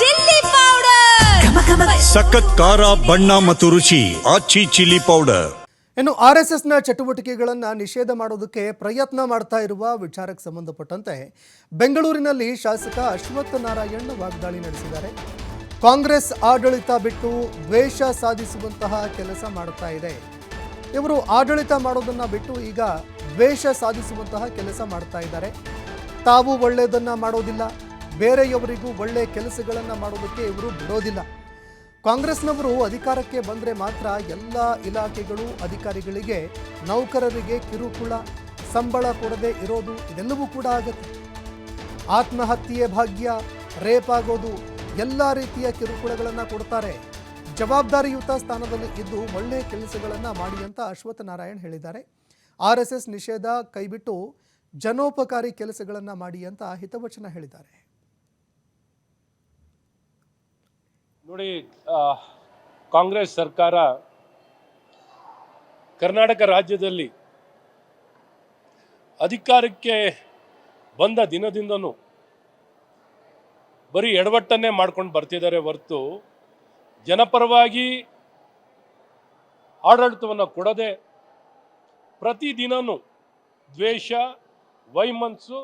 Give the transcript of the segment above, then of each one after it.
Chilli powder. ಸಖತ್ ಖಾರ ಬಣ್ಣ ಮತ್ತು ರುಚಿ ಆಚಿ ಚಿಲ್ಲಿ ಪೌಡರ್. ಇನ್ನು ಆರ್ ಎಸ್ ಎಸ್ನ ಚಟುವಟಿಕೆಗಳನ್ನು ನಿಷೇಧ ಮಾಡೋದಕ್ಕೆ ಪ್ರಯತ್ನ ಮಾಡ್ತಾ ಇರುವ ವಿಚಾರಕ್ಕೆ ಸಂಬಂಧಪಟ್ಟಂತೆ ಬೆಂಗಳೂರಿನಲ್ಲಿ ಶಾಸಕ ಅಶ್ವತ್ಥ ನಾರಾಯಣ್ ವಾಗ್ದಾಳಿ ನಡೆಸಿದ್ದಾರೆ. ಕಾಂಗ್ರೆಸ್ ಆಡಳಿತ ಬಿಟ್ಟು ದ್ವೇಷ ಸಾಧಿಸುವಂತಹ ಕೆಲಸ ಮಾಡುತ್ತಾ ಇದೆ. ಇವರು ಆಡಳಿತ ಮಾಡೋದನ್ನ ಬಿಟ್ಟು ಈಗ ದ್ವೇಷ ಸಾಧಿಸುವಂತಹ ಕೆಲಸ ಮಾಡ್ತಾ ಇದ್ದಾರೆ. ತಾವು ಒಳ್ಳೆಯದನ್ನ ಮಾಡೋದಿಲ್ಲ. ಬೇರೆಯವರಿಗೂ ಒಳ್ಳೆಯ ಕೆಲಸಗಳನ್ನು ಮಾಡೋದಕ್ಕೆ ಇವರು ಬಿಡೋದಿಲ್ಲ. ಕಾಂಗ್ರೆಸ್ನವರು ಅಧಿಕಾರಕ್ಕೆ ಬಂದರೆ ಮಾತ್ರ ಎಲ್ಲ ಇಲಾಖೆಗಳು ಅಧಿಕಾರಿಗಳಿಗೆ ನೌಕರರಿಗೆ ಕಿರುಕುಳ, ಸಂಬಳ ಕೊಡದೆ ಇರೋದು ಇದೆಲ್ಲವೂ ಕೂಡ ಆಗುತ್ತೆ. ಆತ್ಮಹತ್ಯೆ ಭಾಗ್ಯ, ರೇಪ್ ಆಗೋದು ಎಲ್ಲ ರೀತಿಯ ಕಿರುಕುಳಗಳನ್ನು ಕೊಡ್ತಾರೆ. ಜವಾಬ್ದಾರಿಯುತ ಸ್ಥಾನದಲ್ಲಿ ಇದ್ದು ಒಳ್ಳೆಯ ಕೆಲಸಗಳನ್ನು ಮಾಡಿ ಅಂತ ಅಶ್ವತ್ಥ ನಾರಾಯಣ್ ಹೇಳಿದ್ದಾರೆ. ಆರ್ ಎಸ್ ಎಸ್ ನಿಷೇಧ ಕೈಬಿಟ್ಟು ಜನೋಪಕಾರಿ ಕೆಲಸಗಳನ್ನು ಮಾಡಿ ಅಂತ ಹಿತವಚನ ಹೇಳಿದ್ದಾರೆ. ನೋಡಿ ಕಾಂಗ್ರೆಸ್ ಸರ್ಕಾರ ಕರ್ನಾಟಕ ರಾಜ್ಯದಲ್ಲಿ ಅಧಿಕಾರಕ್ಕೆ ಬಂದ ದಿನದಿಂದನೂ ಬರೀ ಎಡವಟ್ಟನ್ನೇ ಮಾಡ್ಕೊಂಡು ಬರ್ತಿದ್ದಾರೆ ಹೊರತು ಜನಪರವಾಗಿ ಆಡಳಿತವನ್ನು ಕೊಡದೆ ಪ್ರತಿದಿನನೂ ದ್ವೇಷ ವೈಮನಸ್ಸು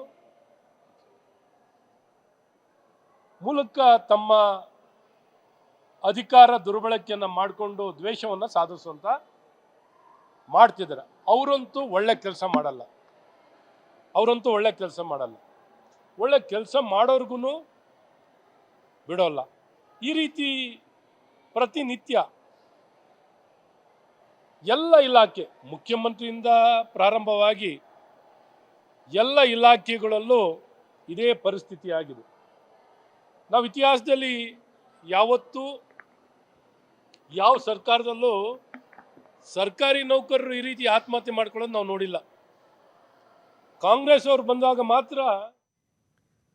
ಮೂಲಕ ತಮ್ಮ ಅಧಿಕಾರ ದುರ್ಬಳಕೆಯನ್ನು ಮಾಡಿಕೊಂಡು ದ್ವೇಷವನ್ನು ಸಾಧಿಸುವಂತ ಮಾಡ್ತಿದ್ದಾರೆ ಅವರಂತೂ ಒಳ್ಳೆ ಕೆಲಸ ಮಾಡಲ್ಲ. ಅವರಂತೂ ಒಳ್ಳೆ ಕೆಲಸ ಮಾಡಲ್ಲ. ಒಳ್ಳೆ ಕೆಲಸ ಮಾಡೋರ್ಗು ಬಿಡೋಲ್ಲ. ಈ ರೀತಿ ಪ್ರತಿನಿತ್ಯ ಎಲ್ಲ ಇಲಾಖೆ, ಮುಖ್ಯಮಂತ್ರಿಯಿಂದ ಪ್ರಾರಂಭವಾಗಿ ಎಲ್ಲ ಇಲಾಖೆಗಳಲ್ಲೂ ಇದೇ ಪರಿಸ್ಥಿತಿ ಆಗಿದೆ. ನಾವು ಇತಿಹಾಸದಲ್ಲಿ ಯಾವತ್ತೂ ಯಾವ ಸರ್ಕಾರದಲ್ಲೂ ಸರ್ಕಾರಿ ನೌಕರರು ಈ ರೀತಿ ಆತ್ಮಹತ್ಯೆ ಮಾಡ್ಕೊಳ್ಳೋದು ನಾವು ನೋಡಿಲ್ಲ. ಕಾಂಗ್ರೆಸ್ ಅವರು ಬಂದಾಗ ಮಾತ್ರ